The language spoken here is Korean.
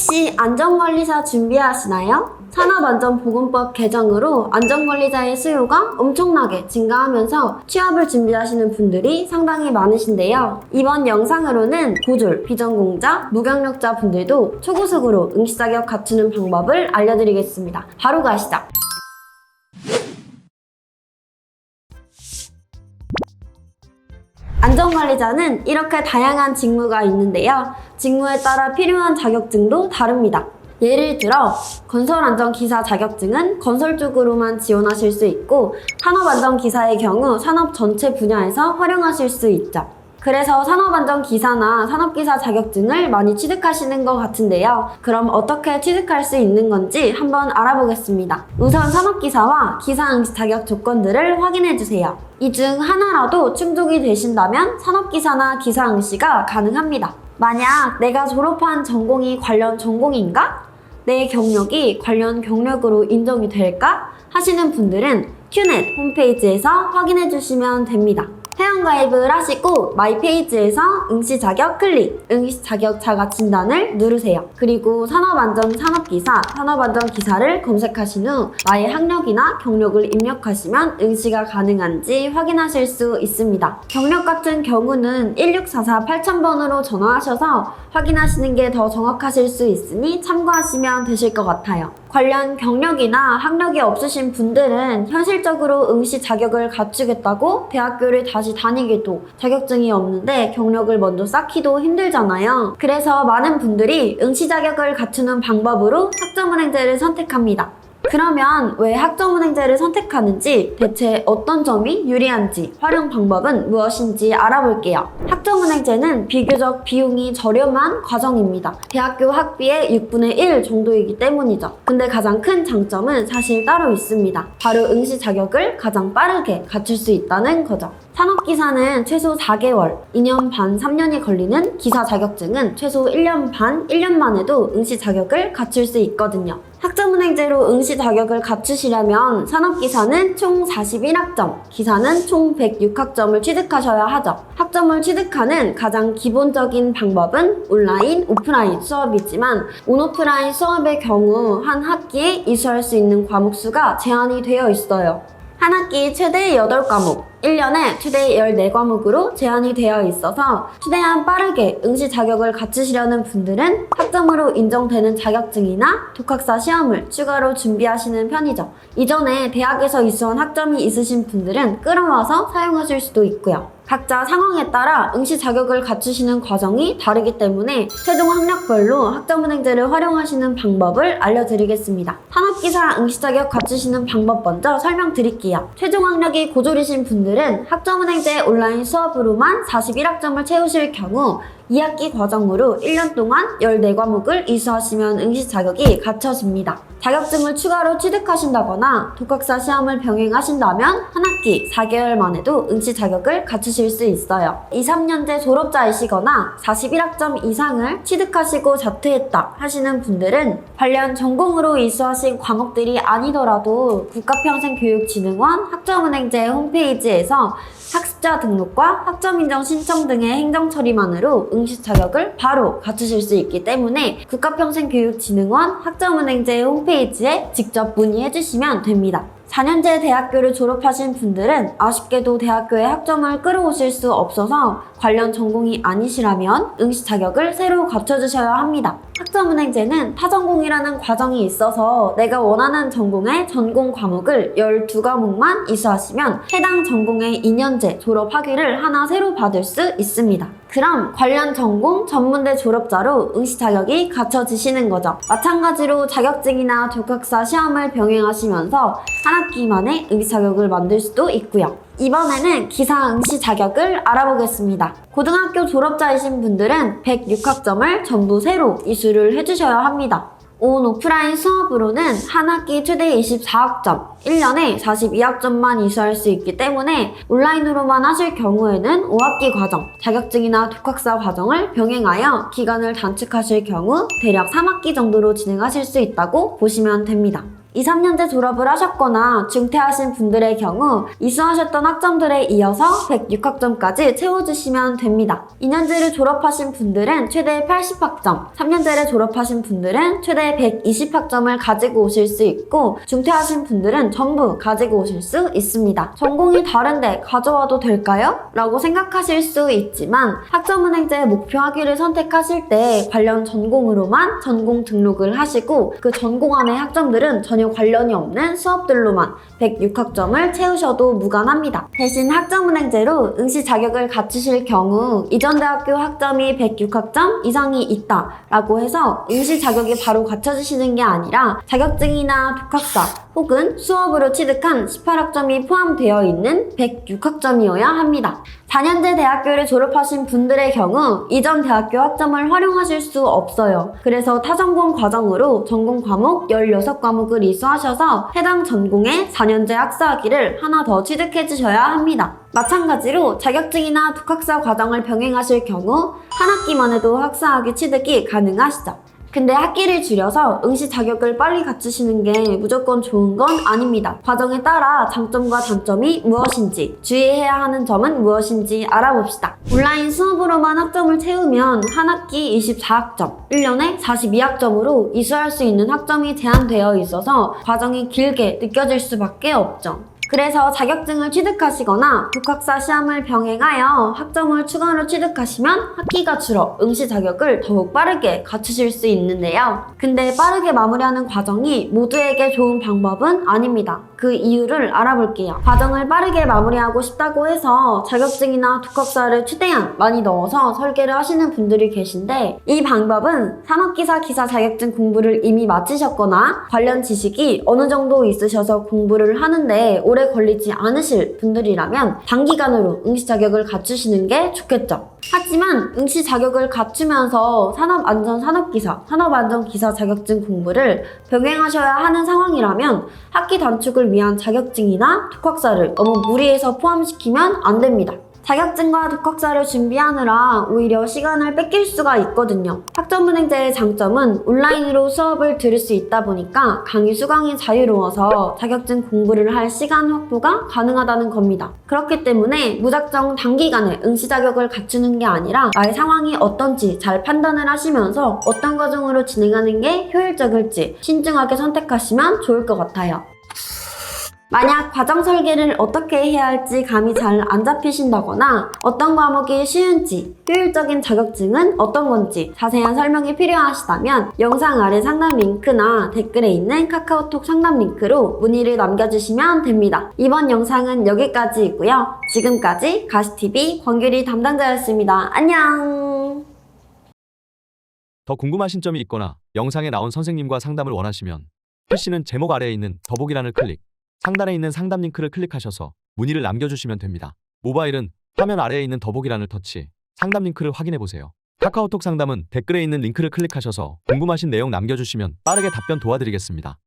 혹시 안전관리사 준비하시나요? 산업안전보건법 개정으로 안전관리자의 수요가 엄청나게 증가하면서 취업을 준비하시는 분들이 상당히 많으신데요. 이번 영상으로는 고졸, 비전공자, 무경력자 분들도 초고속으로 응시 자격 갖추는 방법을 알려드리겠습니다. 바로 가시죠. 안전관리자는 이렇게 다양한 직무가 있는데요. 직무에 따라 필요한 자격증도 다릅니다. 예를 들어 건설안전기사 자격증은 건설 쪽으로만 지원하실 수 있고 산업안전기사의 경우 산업 전체 분야에서 활용하실 수 있죠. 그래서 산업안전기사나 산업기사 자격증을 많이 취득하시는 것 같은데요. 그럼 어떻게 취득할 수 있는 건지 한번 알아보겠습니다. 우선 산업기사와 기사응시 자격 조건들을 확인해 주세요. 이 중 하나라도 충족이 되신다면 산업기사나 기사응시가 가능합니다. 만약 내가 졸업한 전공이 관련 전공인가? 내 경력이 관련 경력으로 인정이 될까? 하시는 분들은 큐넷 홈페이지에서 확인해 주시면 됩니다. 회원가입을 하시고 마이 페이지에서 응시 자격 클릭, 응시 자격 자가 진단을 누르세요. 그리고 산업안전 산업기사, 산업안전 기사를 검색하신 후 나의 학력이나 경력을 입력하시면 응시가 가능한지 확인하실 수 있습니다. 경력 같은 경우는 1644 8000번으로 전화하셔서 확인하시는 게 더 정확하실 수 있으니 참고하시면 되실 것 같아요. 관련 경력이나 학력이 없으신 분들은 현실적으로 응시 자격을 갖추겠다고 대학교를 다시 다니기도 자격증이 없는데 경력을 먼저 쌓기도 힘들잖아요. 그래서 많은 분들이 응시 자격을 갖추는 방법으로 학점은행제를 선택합니다. 그러면 왜 학점은행제를 선택하는지 대체 어떤 점이 유리한지 활용 방법은 무엇인지 알아볼게요. 학점은행제는 비교적 비용이 저렴한 과정입니다. 대학교 학비의 6분의 1 정도이기 때문이죠. 근데 가장 큰 장점은 사실 따로 있습니다. 바로 응시 자격을 가장 빠르게 갖출 수 있다는 거죠. 산업기사는 최소 4개월, 2년 반, 3년이 걸리는 기사 자격증은 최소 1년 반, 1년만 해도 응시 자격을 갖출 수 있거든요. 학점은행제로 응시 자격을 갖추시려면 산업기사는 총 41학점, 기사는 총 106학점을 취득하셔야 하죠. 학점을 취득하는 가장 기본적인 방법은 온라인, 오프라인 수업이지만 온오프라인 수업의 경우 한 학기에 이수할 수 있는 과목 수가 제한이 되어 있어요. 한 학기 최대 8과목, 1년에 최대 14과목으로 제한이 되어 있어서 최대한 빠르게 응시 자격을 갖추시려는 분들은 학점으로 인정되는 자격증이나 독학사 시험을 추가로 준비하시는 편이죠. 이전에 대학에서 이수한 학점이 있으신 분들은 끌어와서 사용하실 수도 있고요. 각자 상황에 따라 응시 자격을 갖추시는 과정이 다르기 때문에 최종 학력별로 학점은 행제를 활용하시는 방법을 알려드리겠습니다. 산업기사 응시 자격 갖추시는 방법 먼저 설명드릴게요. 최종 학력이 고졸이신 분들은 학점은 행제 온라인 수업으로만 41학점을 채우실 경우 2학기 과정으로 1년 동안 14과목을 이수하시면 응시 자격이 갖춰집니다. 자격증을 추가로 취득하신다거나 독학사 시험을 병행하신다면 한 학기 4개월 만에도 응시 자격을 갖추실 수 있어요. 2, 3년제 졸업자이시거나 41학점 이상을 취득하시고 자퇴했다 하시는 분들은 관련 전공으로 이수하신 과목들이 아니더라도 국가평생교육진흥원 학점은행제 홈페이지에서 학습자 등록과 학점 인정 신청 등의 행정 처리만으로 응시 자격을 바로 갖추실 수 있기 때문에 국가평생교육진흥원 학점은행제 홈페이지에 직접 문의해 주시면 됩니다. 4년제 대학교를 졸업하신 분들은 아쉽게도 대학교에 학점을 끌어오실 수 없어서 관련 전공이 아니시라면 응시 자격을 새로 갖춰주셔야 합니다. 학점은행제는 타전공이라는 과정이 있어서 내가 원하는 전공의 전공 과목을 12과목만 이수하시면 해당 전공의 2년제 졸업 학위를 하나 새로 받을 수 있습니다. 그럼 관련 전공 전문대 졸업자로 응시 자격이 갖춰지시는 거죠. 마찬가지로 자격증이나 독학사 시험을 병행하시면서 한 학기 만에 응시 자격을 만들 수도 있고요. 이번에는 기사 응시 자격을 알아보겠습니다. 고등학교 졸업자이신 분들은 106학점을 전부 새로 이수를 해주셔야 합니다. 온 오프라인 수업으로는 한 학기 최대 24학점, 1년에 42학점만 이수할 수 있기 때문에 온라인으로만 하실 경우에는 5학기 과정, 자격증이나 독학사 과정을 병행하여 기간을 단축하실 경우 대략 3학기 정도로 진행하실 수 있다고 보시면 됩니다. 2, 3년제 졸업을 하셨거나 중퇴하신 분들의 경우 이수하셨던 학점들에 이어서 106학점까지 채워주시면 됩니다. 2년제를 졸업하신 분들은 최대 80학점, 3년제를 졸업하신 분들은 최대 120학점을 가지고 오실 수 있고 중퇴하신 분들은 전부 가지고 오실 수 있습니다. 전공이 다른데 가져와도 될까요? 라고 생각하실 수 있지만 학점은행제 목표 학위를 선택하실 때 관련 전공으로만 전공 등록을 하시고 그 전공 안의 학점들은 전혀 관련이 없는 수업들로만 106학점을 채우셔도 무관합니다. 대신 학점은행제로 응시 자격을 갖추실 경우 이전 대학교 학점이 106학점 이상이 있다 라고 해서 응시 자격이 바로 갖춰지시는 게 아니라 자격증이나 독학사 혹은 수업으로 취득한 18학점이 포함되어 있는 106학점이어야 합니다. 4년제 대학교를 졸업하신 분들의 경우 이전 대학교 학점을 활용하실 수 없어요. 그래서 타전공 과정으로 전공 과목 16과목을 이수하셔서 해당 전공의 4년제 학사학위를 하나 더 취득해 주셔야 합니다. 마찬가지로 자격증이나 독학사 과정을 병행하실 경우 한 학기만 해도 학사학위 취득이 가능하시죠. 근데 학기를 줄여서 응시 자격을 빨리 갖추시는 게 무조건 좋은 건 아닙니다. 과정에 따라 장점과 단점이 무엇인지, 주의해야 하는 점은 무엇인지 알아봅시다. 온라인 수업으로만 학점을 채우면 한 학기 24학점, 1년에 42학점으로 이수할 수 있는 학점이 제한되어 있어서 과정이 길게 느껴질 수밖에 없죠. 그래서 자격증을 취득하시거나 독학사 시험을 병행하여 학점을 추가로 취득하시면 학기가 줄어 응시 자격을 더욱 빠르게 갖추실 수 있는데요. 근데 빠르게 마무리하는 과정이 모두에게 좋은 방법은 아닙니다. 그 이유를 알아볼게요. 과정을 빠르게 마무리하고 싶다고 해서 자격증이나 독학사를 최대한 많이 넣어서 설계를 하시는 분들이 계신데 이 방법은 산업기사 기사 자격증 공부를 이미 마치셨거나 관련 지식이 어느 정도 있으셔서 공부를 하는데 오래 걸리지 않으실 분들이라면 단기간으로 응시 자격을 갖추시는 게 좋겠죠. 하지만 응시 자격을 갖추면서 산업안전 산업기사, 산업안전기사 자격증 공부를 병행하셔야 하는 상황이라면 학기 단축을 위한 자격증이나 독학사를 너무 무리해서 포함시키면 안 됩니다. 자격증과 독학사를 준비하느라 오히려 시간을 뺏길 수가 있거든요. 학점은행제의 장점은 온라인으로 수업을 들을 수 있다 보니까 강의 수강이 자유로워서 자격증 공부를 할 시간 확보가 가능하다는 겁니다. 그렇기 때문에 무작정 단기간에 응시 자격을 갖추는 게 아니라 나의 상황이 어떤지 잘 판단을 하시면서 어떤 과정으로 진행하는 게 효율적일지 신중하게 선택하시면 좋을 것 같아요. 만약 과정 설계를 어떻게 해야 할지 감이 잘 안 잡히신다거나 어떤 과목이 쉬운지 효율적인 자격증은 어떤 건지 자세한 설명이 필요하시다면 영상 아래 상담 링크나 댓글에 있는 카카오톡 상담 링크로 문의를 남겨주시면 됩니다. 이번 영상은 여기까지이고요. 지금까지 가시TV 권규리 담당자였습니다. 안녕! 더 궁금하신 점이 있거나 영상에 나온 선생님과 상담을 원하시면 PC는 제목 아래에 있는 더보기란을 클릭, 상단에 있는 상담 링크를 클릭하셔서 문의를 남겨주시면 됩니다. 모바일은 화면 아래에 있는 더보기란을 터치, 상담 링크를 확인해 보세요. 카카오톡 상담은 댓글에 있는 링크를 클릭하셔서 궁금하신 내용 남겨주시면 빠르게 답변 도와드리겠습니다.